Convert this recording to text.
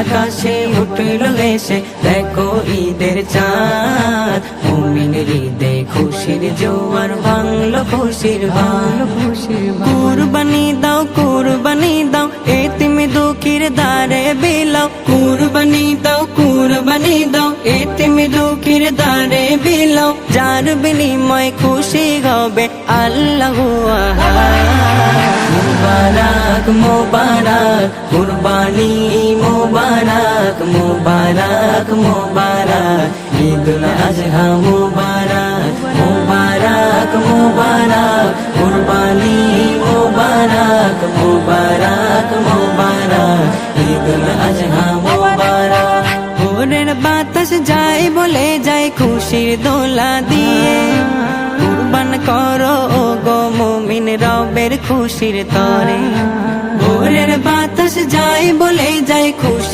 আকাশে উঠল এসে দেখো ঈদের চাঁদ। মুমিন হৃদে খুশির জোয়ার, ভাঙলো খুশির ভাঙলো খুশির কুরবানি দাও কুরবানি দাও এ তুমি দুঃখীর দারে বিলাও। কুরবানি দাও কুরবানি দাও এ তুমি দুঃখীর দারে বিলাও। যার বিনিময় খুশি হবে আল্লাহ মুবারক মুবারক কুরবানি মুবারক মুবারক মুবারক ঈদুল আজহা মুবারক মুবারক মুবারক কুরবানি মুবারক মুবারক মুবারক ঈদুল আজহা মুবারক ভোরের বাতাস যায় বলে যায় খুশির দোলা দিয়ে কুরবান করো ও গো মুমিন রবের খুশির তরে যায় বলে যায় খুশি।